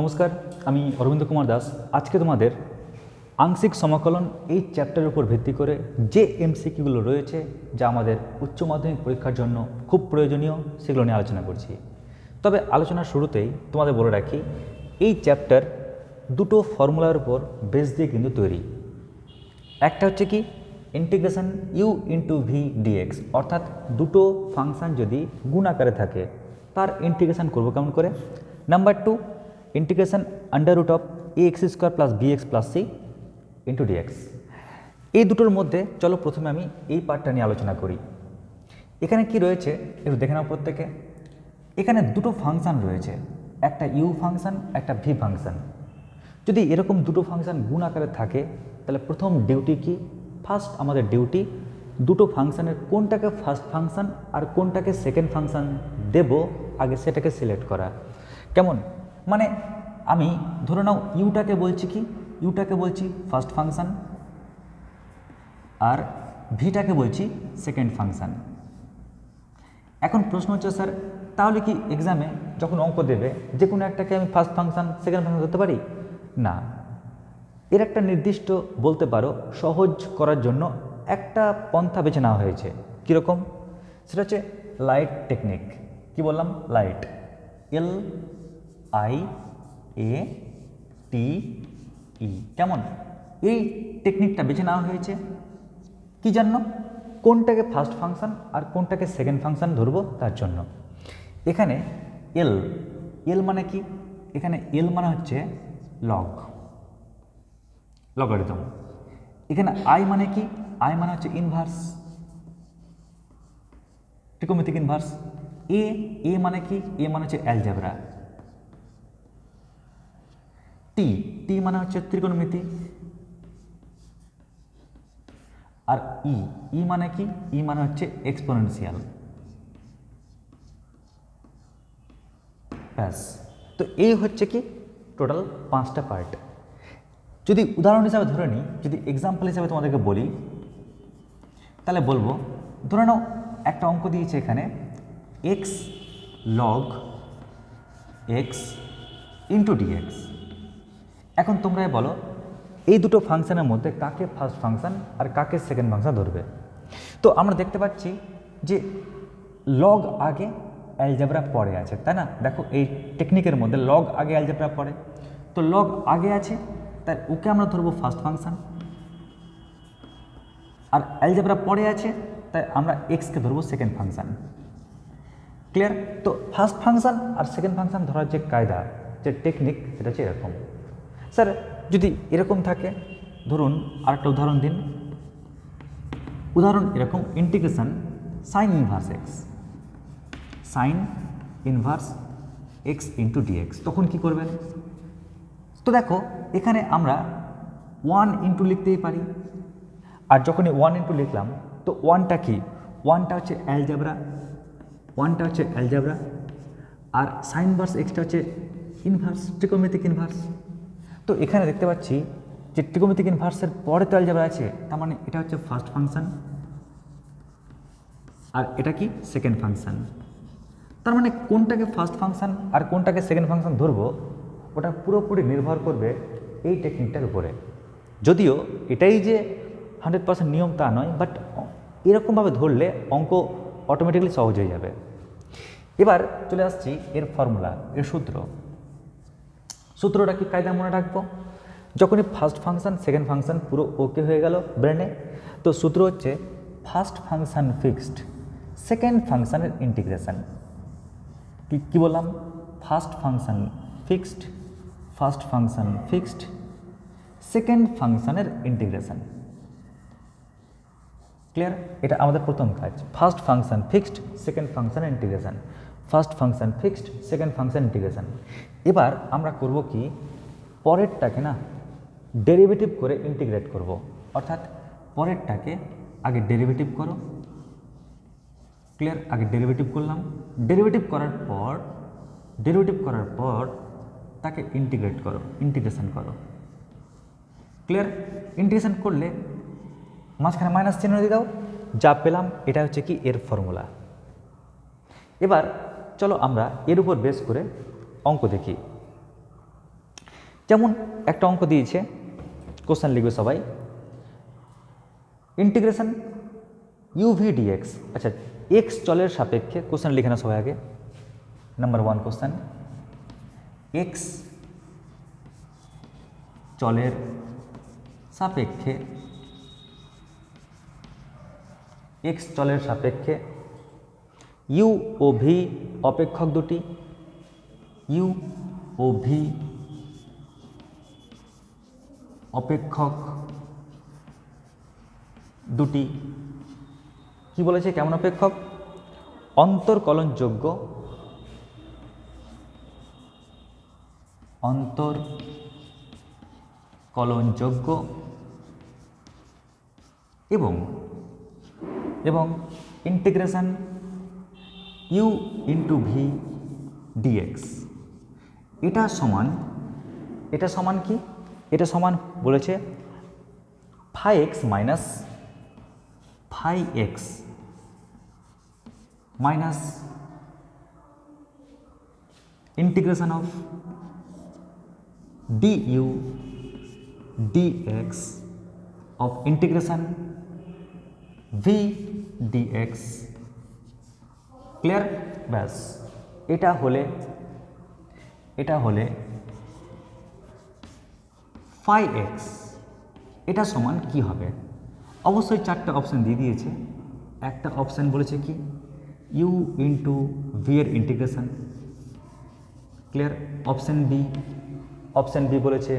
নমস্কার, আমি অরবিন্দ কুমার দাস। আজকে তোমাদের আংশিক সমাকলন এই চ্যাপ্টারের উপর ভিত্তি করে যে এমসিকিউগুলো রয়েছে, যা আমাদের উচ্চ মাধ্যমিক পরীক্ষার জন্য খুব প্রয়োজনীয়, সেগুলো নিয়ে আলোচনা করছি। তবে আলোচনার শুরুতেই তোমাদের বলে রাখি, এই চ্যাপ্টার দুটো ফর্মুলার উপর বেস দিয়ে কিন্তু তৈরি। একটা হচ্ছে কি integration u into v d x অর্থাৎ দুটো ফাংশন যদি গুণ আকারে থাকে, তার ইন্টিগ্রেশন করব কেমন করে? Number two integration under root of a x square plus b x plus c into d x এই দুটোর মধ্যে, চলো প্রথমে আমি এই পার্টটা নিয়ে আলোচনা করি। এখানে কি রয়েছে, একটু দেখে নাও প্রত্যেকে। এখানে দুটো ফাংশন রয়েছে, একটা ইউ ফাংশন একটা ভি ফাংশন যদি এরকম দুটো ফাংশন গুণ আকারে থাকে, তাহলে প্রথম ডিউটি কি? ফার্স্ট আমাদের ডিউটি দুটো ফাংশনের কোনটাকে ফার্স্ট ফাংশন আর কোনটাকে সেকেন্ড ফাংশন দেব, আগে সেটাকে সিলেক্ট করা। কেমন? মানে আমি ধরে নাও ইউটাকে বলছি কি? ইউটাকে বলছি ফার্স্ট ফাংশন আর ভিটাকে বলছি সেকেন্ড ফাংশন এখন প্রশ্ন হচ্ছে, স্যার, তাহলে কি এক্সামে যখন অঙ্ক দেবে যে কোনো একটাকে আমি ফার্স্ট ফাংশান সেকেন্ড ফাংশান ধরতে পারি? না। এর একটা নির্দিষ্ট বলতে পারো, সহজ করার জন্য একটা পন্থা বেছে নেওয়া হয়েছে। কীরকম? সেটা হচ্ছে লাইট টেকনিক কি বললাম? Light L I, A, T, E. কেমন? এই টেকনিকটা বেছে নেওয়া হয়েছে। কি জন্য? কোনটাকে ফার্স্ট ফাংশন আর কোনটাকে সেকেন্ড ফাংশন ধরবো তার জন্য। এখানে এল এল মানে কি? এখানে এল মানে হচ্ছে লগ লগারিদম এখানে আই মানে কি? আই মানে হচ্ছে ইনভার্স ট্রিকোমেট্রিক ইনভার্স এ এ মানে কি? এ মানে হচ্ছে অ্যালজেব্রা টি টি মানে হচ্ছে ত্রিকোণমিতি। আর ই ই মানে কি? ই মানে হচ্ছে এক্সপোনেনশিয়াল ব্যাস। তো এই হচ্ছে কি? টোটাল পাঁচটা পার্ট যদি উদাহরণ হিসাবে ধরে নিই, যদি এক্সাম্পল হিসাবে তোমাদেরকে বলি, তাহলে বলব, ধরে নাও একটা অঙ্ক দিয়েছে এখানে x log x into d x এখন তোমরা বলো, এই দুটো ফাংশানের মধ্যে কাকে ফার্স্ট ফাংশন আর কাকে সেকেন্ড ফাংশন ধরবে? তো আমরা দেখতে পাচ্ছি যে লগ আগে অ্যালজেব্রা পরে আছে, তাই না? দেখো এই টেকনিকের মধ্যে লগ আগে অ্যালজেব্রা পড়ে তো লগ আগে আছে, তাই ওকে আমরা ধরবো ফার্স্ট ফাংশন আর অ্যালজেব্রা পরে আছে, তাই আমরা এক্সকে ধরবো সেকেন্ড ফাংশন ক্লিয়ার তো ফার্স্ট ফাংশন আর সেকেন্ড ফাংশন ধরার যে কায়দা, যে টেকনিক সেটা হচ্ছে এরকম। স্যার, যদি এরকম থাকে, ধরুন আরেকটা উদাহরণ দিন। উদাহরণ এরকম integration sine inverse x sine inverse x into d x তখন কি করবেন? তো দেখো, এখানে আমরা ওয়ান ইন্টু লিখতেই পারি। আর যখনই ওয়ান ইন্টু লিখলাম, তো ওয়ানটা কি? ওয়ানটা হচ্ছে অ্যালজাবরা ওয়ানটা হচ্ছে অ্যালজাবরা আর সাইন ভার্স এক্সটা হচ্ছে ইনভার্স ট্রিকোমেট্রিক ইনভার্স তো এখানে দেখতে পাচ্ছি যে ট্রিকোমেট্রিক ইনভার্সের পরে তো অ্যালজাবরা আছে, তার মানে এটা হচ্ছে ফার্স্ট ফাংশন আর এটা কি সেকেন্ড ফাংশন তার মানে কোনটাকে ফার্স্ট ফাংশন আর কোনটাকে সেকেন্ড ফাংশন ধরবো, ওটা পুরোপুরি নির্ভর করবে এই টেকনিকটার উপরে। যদিও এটাই যে হান্ড্রেড পার্সেন্ট নিয়ম তা নয় বাট এরকমভাবে ধরলে অঙ্ক অটোমেটিক্যালি সহজ হয়ে যাবে। এবার চলে আসছি এর ফর্মুলা এর সূত্র। সূত্রটা কি কায়দা মনে রাখব? যখনই ফার্স্ট ফাংশন সেকেন্ড ফাংশন পুরো ওকে হয়ে গেল ব্রেনে তো সূত্র হচ্ছে ফার্স্ট ফাংশান ফিক্সড সেকেন্ড ফাংশানের ইন্টিগ্রেশন কি, কী বললাম? First function fixed first function fixed second ফাংশানের ইন্টিগ্রেশন ক্লিয়ার এটা আমাদের প্রথম কাজ। First function fixed second function integration first function fixed second function integration এবার আমরা করব কি? পরেরটাকে না ডেরিভেটিভ করে ইন্টিগ্রেট করব। অর্থাৎ পরেরটাকে আগে ডেরিভেটিভ করো। ক্লিয়ার আগে ডেরিভেটিভ করলাম। ডেরিভেটিভ করার পর ডেরিভেটিভ করার পর তাকে ইন্টিগ্রেট করো ইন্টিগ্রেশন করো। ক্লিয়ার ইন্টিগ্রেশন করলে মাঝখানে মাইনাস চিহ্ন দিয়ে দাও। যা পেলাম, এটা হচ্ছে কি? এর ফর্মুলা এবার চলো আমরা এর উপর বেস করে অঙ্ক দেখি। যেমন একটা অঙ্ক দিয়েছে কোশ্চেন লিখবে সবাই। Integration u v d x আচ্ছা এক্স চলের সাপেক্ষে কোশ্চেন লিখে না সবাই আগে। নাম্বার ওয়ান কোশ্চেন এক্স চলের সাপেক্ষে এক্স চলের সাপেক্ষে ইউ ও ভি অপেক্ষক দুটি। ইউ ও ভি অপেক্ষক দুটি। কি বলেছে? কেমন অপেক্ষক? অন্তর্কলনযোগ্য। অন্তর কলনযোগ্য এবং এবং integration u into v d x এটা সমান এটা সমান কি? এটা সমান বলেছে phi x minus phi x minus integration of du dx of integration v dx clear ব্যাস। এটা হলে এটা হলে ফাই এক্স এটা সমান কি হবে? অবশ্যই চারটে অপশান দিয়ে দিয়েছে। একটা অপশান বলেছে কি? ইউ ইন্টু ভি এর integration clear option b option b বলেছে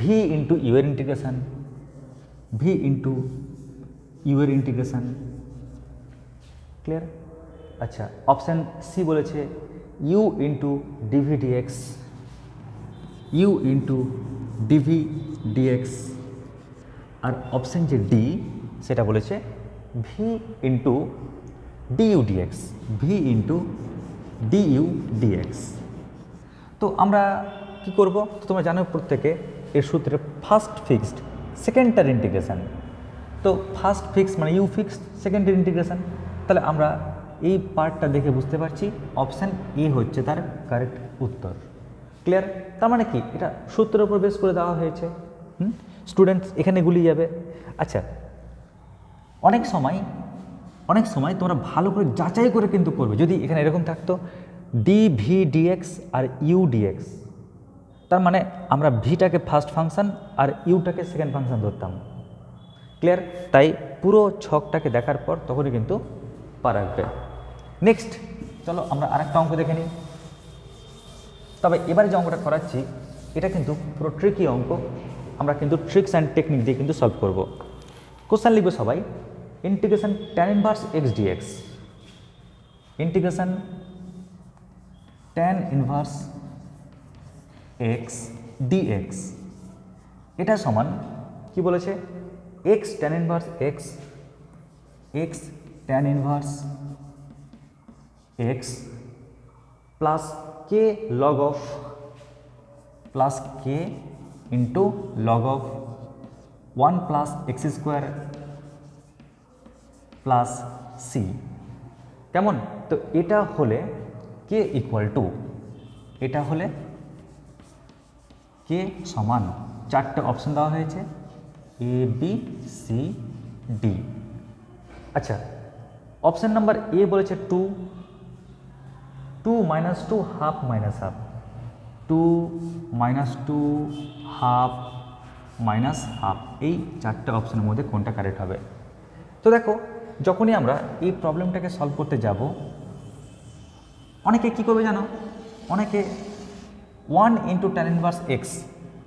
ভি ইন্টু ইউ এর ইন্টিগ্রেশান ভি ইন্টু ইউ এর ইন্টিগ্রেশান ক্লিয়ার আচ্ছা অপশান সি বলেছে u into d v d x u into d v d x আর option যে D সেটা বলেছে v into d u d x v into d u d x তো আমরা কি করব? তো তোমরা জানো প্রত্যেকে এর সূত্রে ফার্স্ট ফিক্সড সেকেন্ডটার ইন্টিগ্রেশন তো ফার্স্ট ফিক্স মানে ইউ ফিক্সড সেকেন্ডের ইন্টিগ্রেশন তাহলে আমরা এই পার্টটা দেখে বুঝতে পারছি। অপশান এ হচ্ছে তার কারেক্ট উত্তর। ক্লিয়ার তার মানে কি? এটা সূত্রের উপর বেস করে দেওয়া হয়েছে। হুম? স্টুডেন্টস এখানে গুলিয়ে যাবে। আচ্ছা অনেক সময় অনেক সময় তোমরা ভালো করে যাচাই করে কিন্তু করবে। যদি এখানে এরকম থাকতো ডি ভি ডিএক্স আর ইউ ডিএক্স তার মানে আমরা ভিটাকে ফার্স্ট ফাংশন আর ইউটাকে সেকেন্ড ফাংশন ধরতাম। ক্লিয়ার তাই পুরো ছকটাকে দেখার পর তখনই কিন্তু পা রাখবে নেক্সট চলো আমরা আরেকটা অঙ্ক দেখে নিই। তবে এবারে যে অঙ্কটা করাচ্ছি, এটা কিন্তু পুরো ট্রিকি অঙ্ক। আমরা কিন্তু ট্রিক্স অ্যান্ড টেকনিক দিয়ে কিন্তু সলভ করব। কোশ্চেন লিখবে সবাই integration tan inverse x d x integration tan inverse x d x এটা সমান, কি বলেছে? X tan inverse x x tan inverse x plus k log of plus k into log of one plus x square plus c কেমন? তো এটা হলে K equal to এটা হলে কে সমান চারটে অপশন দেওয়া হয়েছে এ বি সি ডি আচ্ছা অপশন নাম্বার এ বলেছে two two minus two half minus half two minus two half minus half এই চারটে অপশনের মধ্যে কোনটা কারেক্ট হবে? তো দেখো, যখনই আমরা এই প্রবলেমটাকে সলভ করতে যাব, অনেকে কী করবে জানো? অনেকে one into tan inverse x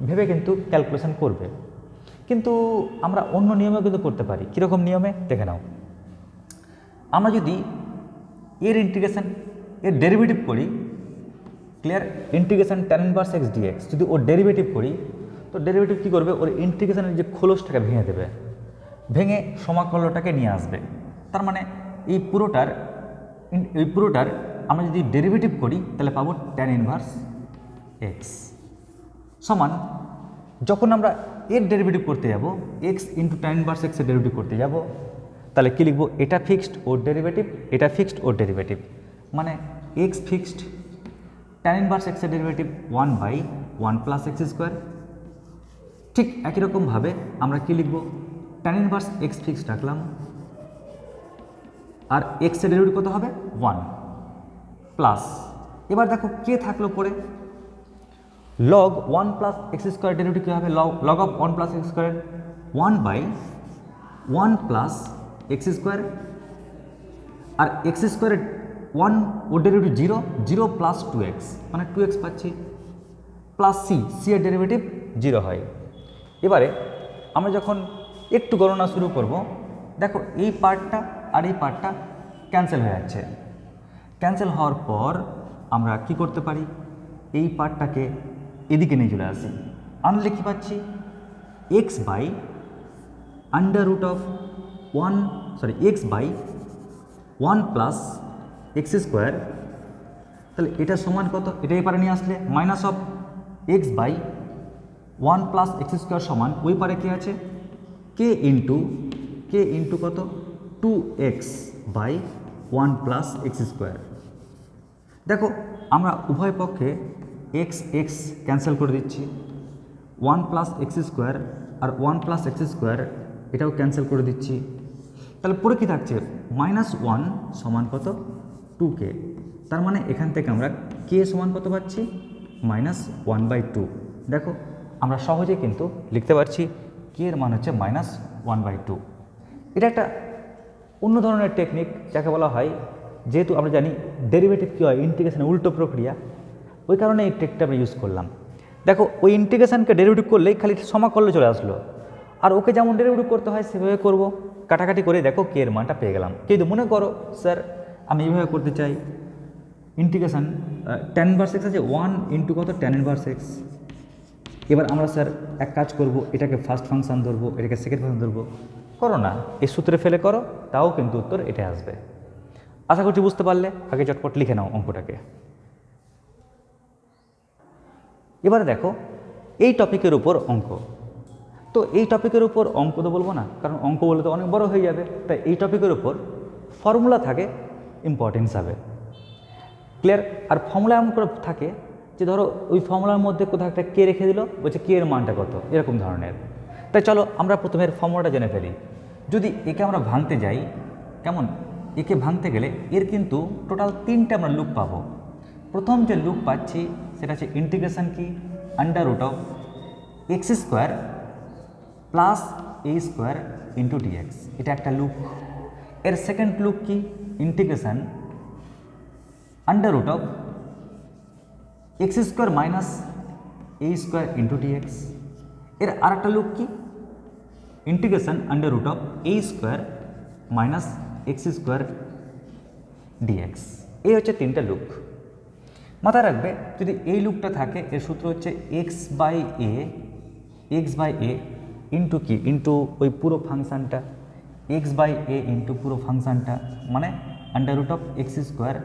ভেবে কিন্তু ক্যালকুলেশন করবে। কিন্তু আমরা অন্য নিয়মেও কিন্তু করতে পারি। কীরকম নিয়মে? দেখে নাও। আমরা যদি এর ইন্টিগ্রেশন এর ডেরিভেটিভ করি clear integration tan inverse x d x যদি ওর ডেরিভেটিভ করি, তো ডেরিভেটিভ কী করবে? ওর ইন্টিগ্রেশনের যে খোলসটাকে ভেঙে দেবে, ভেঙে সমাকলটাকে নিয়ে আসবে। তার মানে এই পুরোটার এই পুরোটার আমরা যদি ডেরিভেটিভ করি, তাহলে পাবো টেন ইনভার্স এক্স সমান, যখন আমরা এর ডেরিভেটিভ করতে যাব এক্স ইন্টু টেন ইনভার্স এক্সের ডেরিভেটিভ করতে যাব, তাহলে কী লিখব? এটা ফিক্সড ওর ডেরিভেটিভ এটা ফিক্সড ওর ডেরিভেটিভ মানে এক্স ফিক্সড ট্যান ইনভার্স এক্সের derivative one by one plus x square ঠিক একই রকমভাবে আমরা কি লিখব? ট্যান ইনভার্স এক্স ফিক্সড রাখলাম। আর এক্সের ডেরিভেটিভ কত হবে? ওয়ান প্লাস এবার দেখো কে থাকল পরে? Log one plus x square derivative কী হবে? Log of one plus x square one by one plus x square R x স্কোয়ারের ওয়ান ও derivative zero zero plus two x মানে টু এক্স পাচ্ছি plus c c এর derivative zero হয়। এবারে, আমরা যখন একটু গণনা শুরু করব, দেখো এই পার্টটা আর এই পার্টটা ক্যান্সেল হয়ে যাচ্ছে। ক্যান্সেল হওয়ার পর আমরা কি করতে পারি? এই পার্টটাকে এদিকে নিয়ে চলে আসি। আনলে কী পাচ্ছি? X by under root of one sorry x by one plus x square তাহলে এটা সমান কত? এটা এপারে নিয়ে আসলে minus of x by one plus x square সমান, ওই পারে কী আছে? কে ইন্টু কে ইন্টু কত? Two x by one plus x square দেখো, আমরা উভয় পক্ষে এক্স এক্স ক্যান্সেল করে দিচ্ছি। ওয়ান প্লাস এক্স স্কোয়ার আর ওয়ান প্লাস এক্স স্কোয়ার এটাও ক্যান্সেল করে দিচ্ছি। তাহলে পরে কী থাকছে? মাইনাস ওয়ান সমান কত? টু কে তার মানে এখান থেকে আমরা কে সমান কত পাচ্ছি? মাইনাস ওয়ান বাই টু দেখো, আমরা সহজে কিন্তু লিখতে পারছি কে এর মান হচ্ছে মাইনাস ওয়ান বাই টু এটা একটা অন্য ধরনের টেকনিক যাকে বলা হয়, যেহেতু আমরা জানি ডেরিভেটিভ কী হয়? ইন্টিগ্রেশনের উল্টো প্রক্রিয়া। ওই কারণে এই টেকটা আমরা ইউজ করলাম। দেখো, ওই ইন্টিগ্রেশনকে ডেরিভেটিভ করলেই খালি সমাকল্য চলে আসলো। আর ওকে যেমন ডেরিভেটিভ করতে হয়, সেভাবে করব। কাটাকাটি করে দেখো কে এর মানটা পেয়ে গেলাম। কিন্তু মনে করো, স্যার আমি এইভাবে করতে চাই। ইন্টিগ্রেশন টেন ভার্স এক্স আছে ওয়ান ইন্টু কত? টেন ইনভার্স এক্স এবার আমরা স্যার এক কাজ করব, এটাকে ফার্স্ট ফাংশন ধরবো, এটাকে সেকেন্ড ফাংশন ধরবো। করো না, এই সূত্রে ফেলে করো, তাও কিন্তু উত্তর এটা আসবে। আশা করছি বুঝতে পারলে, আগে চটপট লিখে নাও অঙ্কটাকে। এবারে দেখো, এই টপিকের উপর অঙ্ক। তো এই টপিকের উপর অঙ্ক তো বলব না, কারণ অঙ্ক বলে তো অনেক বড় হয়ে যাবে। তাই এই টপিকের উপর ফর্মুলা থাকে ইম্পর্টেন্ট হিসাবে ক্লিয়ার আর ফর্মুলা এমন করে থাকে যে ধরো ওই ফর্মুলার মধ্যে কোথাও একটা কে রেখে দিল, বলছে কে এর মানটা কত? এরকম ধরনের। তাই চলো আমরা প্রথমে ফর্মুলাটা জেনে ফেলি। যদি একে আমরা ভাঙতে যাই, কেমন? একে ভাঙতে গেলে এর কিন্তু টোটাল তিনটে আমরা লুপ পাবো। প্রথম যে লুপ পাচ্ছি, সেটা হচ্ছে ইন্টিগ্রেশন কি under root of x square plus a square into d x এটা একটা লুপ এর সেকেন্ড লুপ কি? Integration under root of x square minus a square into d x এর আর একটা লুপ কি? Integration under root of a square minus x square d x এই হচ্ছে তিনটা লুপ মাথায় রাখবে, যদি এই লুপটা থাকে, এর সূত্র হচ্ছে x by a x by a into কি? ইন্টু ওই পুরো ফাংশানটা এক্স বাই এ ইন্টু পুরো ফাংশানটা মানে under root of x square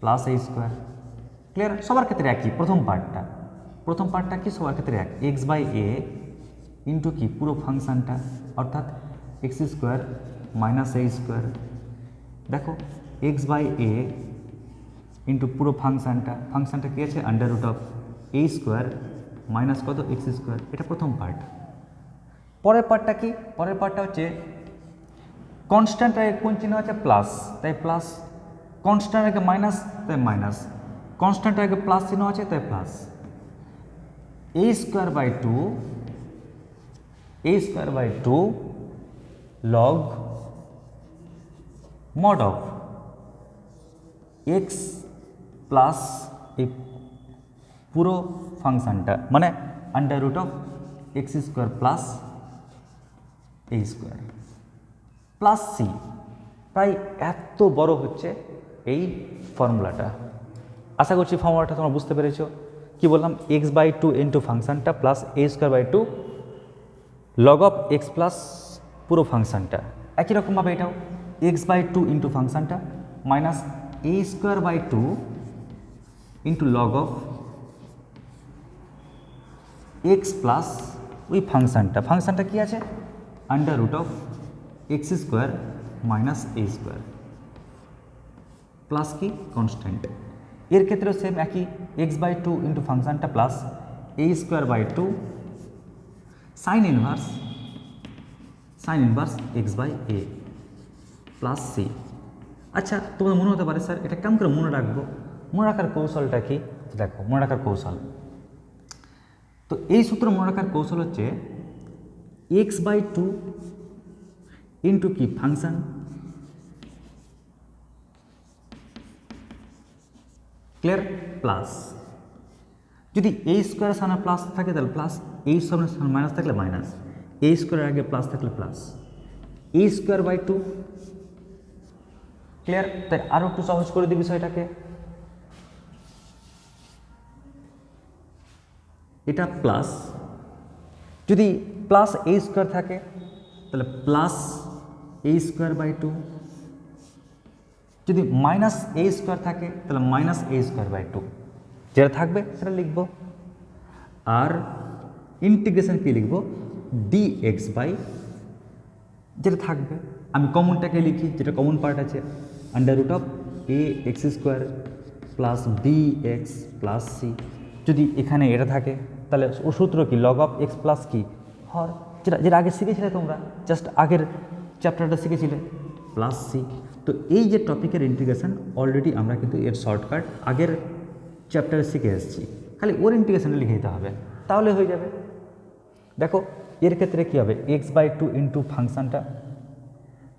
plus a square clear সবার ক্ষেত্রে একই, প্রথম পার্টটা। প্রথম পার্টটা কি? সবার ক্ষেত্রে এক। এক্স বাই এ ইন্টু কি? পুরো ফাংশানটা। অর্থাৎ x square minus a square দেখো এক্স বাই এ ইন্টু পুরো ফাংশানটা। ফাংশানটা কী আছে? Under root of a square minus কত? এক্স স্কোয়ার এটা প্রথম পার্ট। পরের পার্টটা কি? পরের পার্টটা হচ্ছে কনস্ট্যান্ট আগে কোন চিহ্ন আছে? প্লাস তাই প্লাস কনস্ট্যান্ট আগে মাইনাস তাই মাইনাস কনস্ট্যান্ট আগে প্লাস চিহ্ন আছে, তাই plus a square by two a square by two log mod of x plus এই পুরো ফাংশানটা মানে under root of x square plus a square plus c প্রায় এত বড় হচ্ছে এই ফর্মুলাটা আশা করছি ফর্মুলাটা তোমরা বুঝতে পেরেছ। কি বললাম? X by two into ফাংশানটা plus a square by two log of x plus পুরো ফাংশানটা একই রকমভাবে এটাও। X by two into ফাংশানটা minus a square by two into log of x plus ওই ফাংশানটা ফাংশানটা কী আছে? Under root of x square minus a square plus কি কনস্ট্যান্ট এর ক্ষেত্রেও সেম একই এক্স বাই টু ইন্টু ফাংশনটা plus a square by two sine inverse sine inverse x by a plus c আচ্ছা তোমাদের মনে হতে পারে স্যার, এটা কেমন করে মনে রাখব? মনে রাখার কৌশলটা কি? দেখো, মনে রাখার কৌশল। তো এই সূত্র মনে রাখার কৌশল হচ্ছে এক্স বাই টু ইন্টু কি ফাংশন ক্লিয়ার প্লাস যদি এই স্কোয়ারের সামনে প্লাস থাকে, তাহলে প্লাস এই সামনে মাইনাস থাকলে মাইনাস এই স্কোয়ারের আগে প্লাস থাকলে plus a square by two clear তাই আরও একটু সহজ করে দিই বিষয়টাকে। এটা প্লাস যদি প্লাস এ স্কোয়ার থাকে, তাহলে plus a square by two যদি মাইনাস এ স্কোয়ার থাকে, তাহলে minus a square by two যেটা থাকবে, সেটা লিখব। আর ইন্টিগ্রেশন কি লিখব? ডি এক্স বাই যেটা থাকবে। আমি কমনটাকে লিখি, যেটা কমন পার্ট আছে under root of a x square plus b x plus c যদি এখানে এটা থাকে, তাহলে ও সূত্র কি? লগ অফ এক্স প্লাস কি? হর। যেটা যেটা আগে শিখেছিলে তোমরা জাস্ট আগের চ্যাপ্টারটা শিখেছিলে? প্লাস সি তো এই যে টপিকের ইন্টিগ্রেশন অলরেডি আমরা কিন্তু এর শর্টকাট আগের চ্যাপ্টারে শিখে এসেছি। খালি ওর ইন্টিগ্রেশনটা লিখে দিতে হবে। তাহলে হয়ে যাবে। দেখো, এর ক্ষেত্রে কী হবে? X by two into ফাংশানটা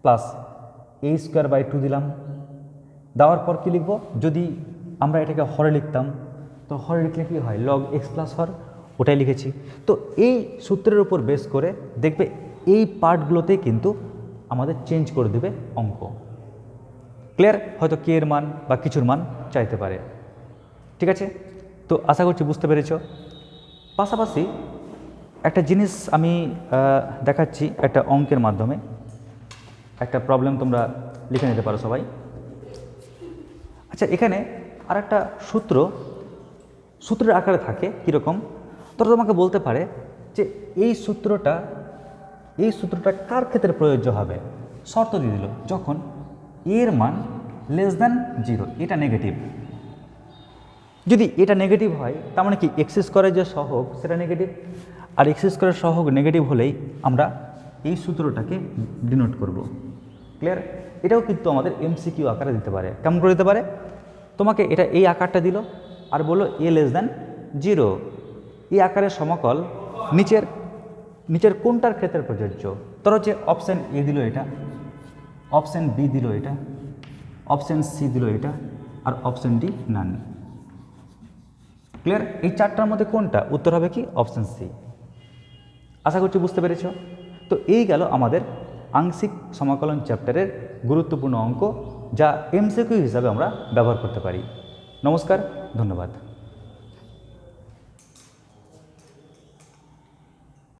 plus a square by two দিলাম। দেওয়ার পর কী লিখব? যদি আমরা এটাকে হরে লিখতাম, তো হরে লিখলে কী হয়? লগ এক্স প্লাস হর, ওটাই লিখেছি। তো এই সূত্রের উপর বেস করে দেখবে এই পার্টগুলোতে কিন্তু আমাদের চেঞ্জ করে দেবে অঙ্ক। ক্লিয়ার হয়তো কে এর মান বা কিছুর মান চাইতে পারে। ঠিক আছে? তো আশা করছি বুঝতে পেরেছ। পাশাপাশি একটা জিনিস আমি দেখাচ্ছি একটা অঙ্কের মাধ্যমে। একটা প্রবলেম তোমরা লিখে নিতে পারো সবাই। আচ্ছা এখানে আর একটা সূত্র, সূত্রের আকারে থাকে কীরকম? তোরা তোমাকে বলতে পারে যে এই সূত্রটা এই সূত্রটা কার ক্ষেত্রে প্রযোজ্য হবে? শর্ত দিয়ে দিল, যখন এর মান লেস দ্যান জিরো এটা নেগেটিভ যদি এটা নেগেটিভ হয়, তার মানে কি এক্স স্কোয়ারের যে সহগ, সেটা নেগেটিভ আর এক্স স্কোয়ারের সহগ নেগেটিভ হলেই আমরা এই সূত্রটাকে ডিনোট করব। ক্লিয়ার এটাও কিন্তু আমাদের এমসিকিউ আকারে দিতে পারে। কেমন করে দিতে পারে? তোমাকে এটা এই আকারটা দিল আর বলল এ লেস দ্যান জিরো এই আকারের সমকল নিচের নিচের কোনটার ক্ষেত্রে প্রযোজ্য? তোর হচ্ছে অপশান এ দিল এটা অপশান বি দিল এটা অপশান সি দিল এটা, আর অপশান ডি নান ক্লিয়ার এই চারটার মধ্যে কোনটা? উত্তর হবে কি? অপশান সি আশা করছি বুঝতে পেরেছ? তো এই গেল আমাদের আংশিক সমাকলন চ্যাপ্টারের গুরুত্বপূর্ণ অঙ্ক, যা এমসিকিউ হিসাবে আমরা ব্যবহার করতে পারি। নমস্কার, ধন্যবাদ।